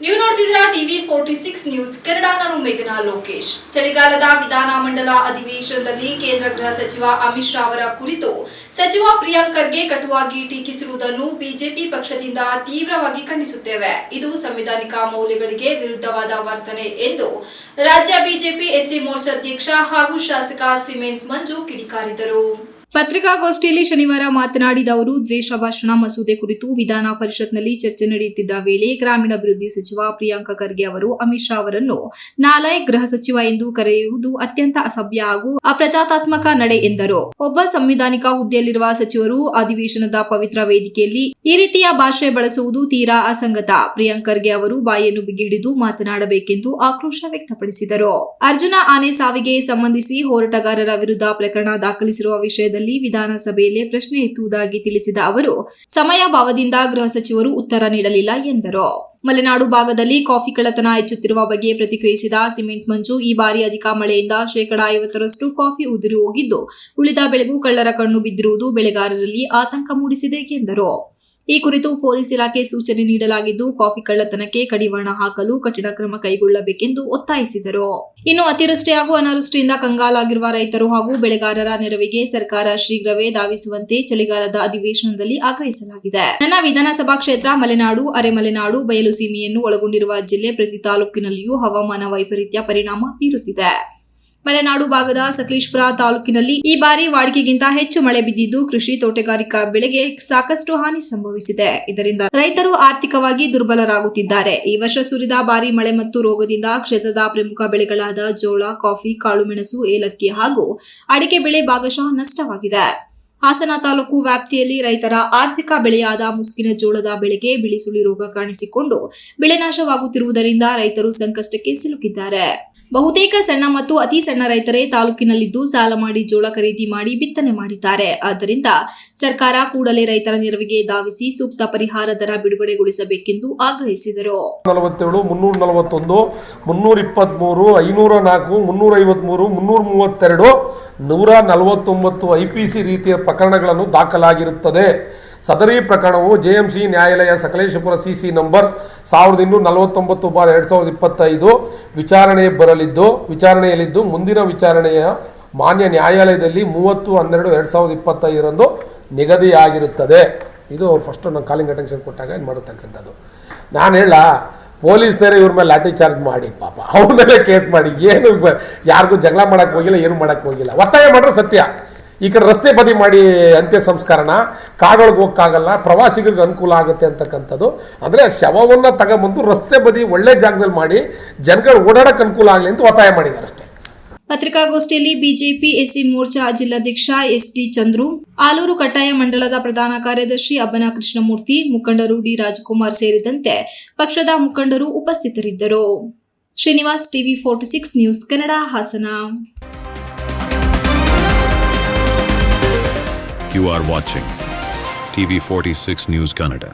ನೀವು ನೋಡ್ತಿದ್ದೀರಾ TV forty six news, Kannada ನಾನು ಮೇಘನಾ ಲೋಕೇಶ್. ಚಳಿಗಾಲದ ವಿಧಾನಮಂಡಲ ಅಧಿವೇಶನದಲ್ಲಿ ಕೇಂದ್ರ ಗೃಹ ಸಚಿವ ಅಮಿತ್ ಶಾ ಅವರ ಕುರಿತು ಸಚಿವ ಪ್ರಿಯಾಂಕ್ ಖರ್ಗೆ ಕಟುವಾಗಿ ಟೀಕಿಸಿರುವುದನ್ನು ಬಿಜೆಪಿ ಪಕ್ಷದಿಂದ ತೀವ್ರವಾಗಿ ಖಂಡಿಸುತ್ತೇವೆ. ಇದು ಸಂವಿಧಾನಿಕ ಮೌಲ್ಯಗಳಿಗೆ ವಿರುದ್ಧವಾದ ವರ್ತನೆ ಎಂದು ರಾಜ್ಯ ಬಿಜೆಪಿ ಎಸ್ಸಿ ಮೋರ್ಚಾ ಅಧ್ಯಕ್ಷ ಹಾಗೂ ಶಾಸಕ ಸಿಮೆಂಟ್ ಮಂಜು ಕಿಡಿಕಾರಿದರು. ಪತ್ರಿಕಾಗೋಷ್ಠಿಯಲ್ಲಿ ಶನಿವಾರ ಮಾತನಾಡಿದ ಅವರು ದ್ವೇಷ ಭಾಷಣ ಮಸೂದೆ ಕುರಿತು ವಿಧಾನ ಪರಿಷತ್ನಲ್ಲಿ ಚರ್ಚೆ ನಡೆಯುತ್ತಿದ್ದ ವೇಳೆ ಗ್ರಾಮೀಣಾಭಿವೃದ್ಧಿ ಸಚಿವ ಪ್ರಿಯಾಂಕ ಖರ್ಗೆ ಅವರು ಅಮಿತ್ ಶಾ ಅವರನ್ನು ನಾಲಾಯಕ್ ಗೃಹ ಸಚಿವ ಎಂದು ಕರೆಯುವುದು ಅತ್ಯಂತ ಅಸಭ್ಯ ಹಾಗೂ ಅಪ್ರಜಾತಾತ್ಮಕ ನಡೆ ಎಂದರು. ಒಬ್ಬ ಸಂವಿಧಾನಿಕ ಹುದ್ದೆಯಲ್ಲಿರುವ ಸಚಿವರು ಅಧಿವೇಶನದ ಪವಿತ್ರ ವೇದಿಕೆಯಲ್ಲಿ ಈ ರೀತಿಯ ಭಾಷೆ ಬಳಸುವುದು ತೀರಾ ಅಸಂಗತ. ಪ್ರಿಯಾಂಕ್ ಖರ್ಗೆ ಅವರು ಬಾಯನ್ನು ಬಿಗಿಹಿಡಿದು ಮಾತನಾಡಬೇಕೆಂದು ಆಕ್ರೋಶ ವ್ಯಕ್ತಪಡಿಸಿದರು. ಅರ್ಜುನ ಆನೆ ಸಾವಿಗೆ ಸಂಬಂಧಿಸಿ ಹೋರಾಟಗಾರರ ವಿರುದ್ಧ ಪ್ರಕರಣ ದಾಖಲಿಸಿರುವ ವಿಷಯದಲ್ಲಿ ವಿಧಾನಸಭೆಯಲ್ಲೇ ಪ್ರಶ್ನೆ ಎತ್ತುವುದಾಗಿ ತಿಳಿಸಿದ ಅವರು ಸಮಯಾಭಾವದಿಂದ ಗೃಹ ಸಚಿವರು ಉತ್ತರ ನೀಡಲಿಲ್ಲ ಎಂದರು. ಮಲೆನಾಡು ಭಾಗದಲ್ಲಿ ಕಾಫಿ ಕಳ್ಳತನ ಹೆಚ್ಚುತ್ತಿರುವ ಬಗ್ಗೆ ಪ್ರತಿಕ್ರಿಯಿಸಿದ ಸಿಮೆಂಟ್ ಮಂಜು, ಈ ಬಾರಿ ಅಧಿಕ ಮಳೆಯಿಂದ ಶೇಕಡಾ ಐವತ್ತರಷ್ಟು ಕಾಫಿ ಉದುರಿ ಹೋಗಿದ್ದು, ಉಳಿದ ಬೆಳೆಗೂ ಕಳ್ಳರ ಕಣ್ಣು ಬಿದ್ದಿರುವುದು ಬೆಳೆಗಾರರಲ್ಲಿ ಆತಂಕ ಮೂಡಿಸಿದೆ ಎಂದರು. ಈ ಕುರಿತು ಪೊಲೀಸ್ ಇಲಾಖೆ ಸೂಚನೆ ನೀಡಲಾಗಿದ್ದು, ಕಾಫಿ ಕಳ್ಳತನಕ್ಕೆ ಕಡಿವಾಣ ಹಾಕಲು ಕಠಿಣ ಕ್ರಮ ಕೈಗೊಳ್ಳಬೇಕೆಂದು ಒತ್ತಾಯಿಸಿದರು. ಇನ್ನು ಅತಿವೃಷ್ಟಿ ಹಾಗೂ ಅನಾವೃಷ್ಟಿಯಿಂದ ಕಂಗಾಲಾಗಿರುವ ರೈತರು ಹಾಗೂ ಬೆಳೆಗಾರರ ನೆರವಿಗೆ ಸರ್ಕಾರ ಶೀಘ್ರವೇ ಧಾವಿಸುವಂತೆ ಚಳಿಗಾಲದ ಅಧಿವೇಶನದಲ್ಲಿ ಆಗ್ರಹಿಸಲಾಗಿದೆ. ನನ್ನ ವಿಧಾನಸಭಾ ಕ್ಷೇತ್ರ ಮಲೆನಾಡು, ಅರೆಮಲೆನಾಡು, ಬಯಲು ಸೀಮೆಯನ್ನು ಒಳಗೊಂಡಿರುವ ಜಿಲ್ಲೆ ಪ್ರತಿ ತಾಲೂಕಿನಲ್ಲಿಯೂ ಹವಾಮಾನ ವೈಪರೀತ್ಯ ಪರಿಣಾಮ ಬೀರುತ್ತಿದೆ. ಮಲೆನಾಡು ಭಾಗದ ಸಕಲೇಶ್ಪುರ ತಾಲೂಕಿನಲ್ಲಿ ಈ ಬಾರಿ ವಾಡಿಕೆಗಿಂತ ಹೆಚ್ಚು ಮಳೆ ಬಿದ್ದಿದ್ದು ಕೃಷಿ ತೋಟಗಾರಿಕಾ ಬೆಳೆಗೆ ಸಾಕಷ್ಟು ಹಾನಿ ಸಂಭವಿಸಿದೆ. ಇದರಿಂದ ರೈತರು ಆರ್ಥಿಕವಾಗಿ ದುರ್ಬಲರಾಗುತ್ತಿದ್ದಾರೆ. ಈ ವರ್ಷ ಸುರಿದ ಭಾರಿ ಮಳೆ ಮತ್ತು ರೋಗದಿಂದ ಕ್ಷೇತ್ರದ ಪ್ರಮುಖ ಬೆಳೆಗಳಾದ ಜೋಳ, ಕಾಫಿ, ಕಾಳುಮೆಣಸು, ಏಲಕ್ಕಿ ಹಾಗೂ ಅಡಿಕೆ ಬೆಳೆ ಭಾಗಶಃ ನಷ್ಟವಾಗಿದೆ. ಹಾಸನ ತಾಲೂಕು ವ್ಯಾಪ್ತಿಯಲ್ಲಿ ರೈತರ ಆರ್ಥಿಕ ಬೆಳೆಯಾದ ಮುಸುಕಿನ ಜೋಳದ ಬೆಳೆಗೆ ಬಿಳಿಸುಳಿ ರೋಗ ಕಾಣಿಸಿಕೊಂಡು ಬೆಳೆ ನಾಶವಾಗುತ್ತಿರುವುದರಿಂದ ರೈತರು ಸಂಕಷ್ಟಕ್ಕೆ ಸಿಲುಕಿದ್ದಾರೆ. ಬಹುತೇಕ ಸಣ್ಣ ಮತ್ತು ಅತಿ ಸಣ್ಣ ರೈತರೇ ತಾಲೂಕಿನಲ್ಲಿದ್ದು ಸಾಲ ಮಾಡಿ ಜೋಳ ಖರೀದಿ ಮಾಡಿ ಬಿತ್ತನೆ ಮಾಡಿದ್ದಾರೆ. ಆದ್ದರಿಂದ ಸರ್ಕಾರ ಕೂಡಲೇ ರೈತರ ನೆರವಿಗೆ ಧಾವಿಸಿ ಸೂಕ್ತ ಪರಿಹಾರ ದರ ಬಿಡುಗಡೆಗೊಳಿಸಬೇಕೆಂದು ಆಗ್ರಹಿಸಿದರು. ನಲವತ್ತೇಳು, ಮುನ್ನೂರ ನಲವತ್ತೊಂದು, ಮುನ್ನೂರ ಇಪ್ಪತ್ತ್ಮೂರು ಐನೂರ ನಾಲ್ಕು ಮುನ್ನೂರ ಐವತ್ಮೂರು ಮುನ್ನೂರ ಮೂವತ್ತೆರಡು ನೂರ ನಲವತ್ತೊಂಬತ್ತು ಐ ಪಿ ಸಿ ರೀತಿಯ ಪ್ರಕರಣಗಳನ್ನು ದಾಖಲಾಗಿರುತ್ತದೆ. ಸದರಿ ಪ್ರಕರಣವು ಜೆ ಎಂ ಸಿ ನ್ಯಾಯಾಲಯ ಸಕಲೇಶಪುರ ಸಿ ಸಿ ನಂಬರ್ ಸಾವಿರದ ಇನ್ನೂರ ನಲವತ್ತೊಂಬತ್ತು ಬಾರ್ ಎರಡು ಸಾವಿರದ ಇಪ್ಪತ್ತೈದು ವಿಚಾರಣೆ ಬರಲಿದ್ದು, ವಿಚಾರಣೆಯಲ್ಲಿದ್ದು ಮುಂದಿನ ವಿಚಾರಣೆಯ ಮಾನ್ಯ ನ್ಯಾಯಾಲಯದಲ್ಲಿ ಮೂವತ್ತು ಹನ್ನೆರಡು ಎರಡು ಸಾವಿರದ ಇಪ್ಪತ್ತೈದರಂದು ನಿಗದಿಯಾಗಿರುತ್ತದೆ. ಇದು ಅವ್ರು ಫಸ್ಟು ನಾನು ಕಾಲಿಂಗ್ ಅಟೆನ್ಷನ್ ಕೊಟ್ಟಾಗ ಇದು ಮಾಡತಕ್ಕಂಥದ್ದು ನಾನು ಹೇಳ ಪೊಲೀಸ್ನವರೇ ಇವ್ರ ಮೇಲೆ ಲಾಠಿ ಚಾರ್ಜ್ ಮಾಡಿ, ಪಾಪ. ಅವ್ರ ಕೇಸ್ ಮಾಡಿ. ಏನು ಯಾರಿಗೂ ಜಗಳ ಮಾಡಕ್ಕೆ ಹೋಗಿಲ್ಲ, ಏನು ಮಾಡಕ್ಕೆ ಹೋಗಿಲ್ಲ. ಒತ್ತಾಯ ಮಾಡ್ರೆ ಸತ್ಯ. ಈ ಕಡೆ ರಸ್ತೆ ಬದಿ ಮಾಡಿ ಅಂತ್ಯ ಸಂಸ್ಕಾರನ ಕಾಡೊಳಗೆ ಹೋಗಕ್ಕಾಗಲ್ಲ ಪ್ರವಾಸಿಗರಿಗೆ ಅನುಕೂಲ ಆಗುತ್ತೆ ಅಂತಕ್ಕಂಥದ್ದು. ಅಂದರೆ ಶವವನ್ನು ತಗೊಂಬಂದು ರಸ್ತೆ ಬದಿ ಒಳ್ಳೆ ಜಾಗದಲ್ಲಿ ಮಾಡಿ, ಜನಗಳು ಓಡಾಡೋಕ್ಕೆ ಅನುಕೂಲ ಆಗಲಿ ಅಂತ ಒತ್ತಾಯ ಮಾಡಿದ್ದಾರೆ ಅಷ್ಟೇ. ಪತ್ರಿಕಾಗೋಷ್ಠಿಯಲ್ಲಿ ಬಿಜೆಪಿ ಎಸ್ಸಿ ಮೋರ್ಚಾ ಜಿಲ್ಲಾಧ್ಯಕ್ಷ ಎಸ್ ಡಿ ಚಂದ್ರು, ಆಲೂರು ಕಟ್ಟಾಯ ಮಂಡಲದ ಪ್ರಧಾನ ಕಾರ್ಯದರ್ಶಿ ಅಬ್ಬನ ಕೃಷ್ಣಮೂರ್ತಿ, ಮುಖಂಡರು ಡಿ ರಾಜಕುಮಾರ್ ಸೇರಿದಂತೆ ಪಕ್ಷದ ಮುಖಂಡರು ಉಪಸ್ಥಿತರಿದ್ದರು Srinivas TV forty six news Kannada Hassan You are watching TV46 News Kannada.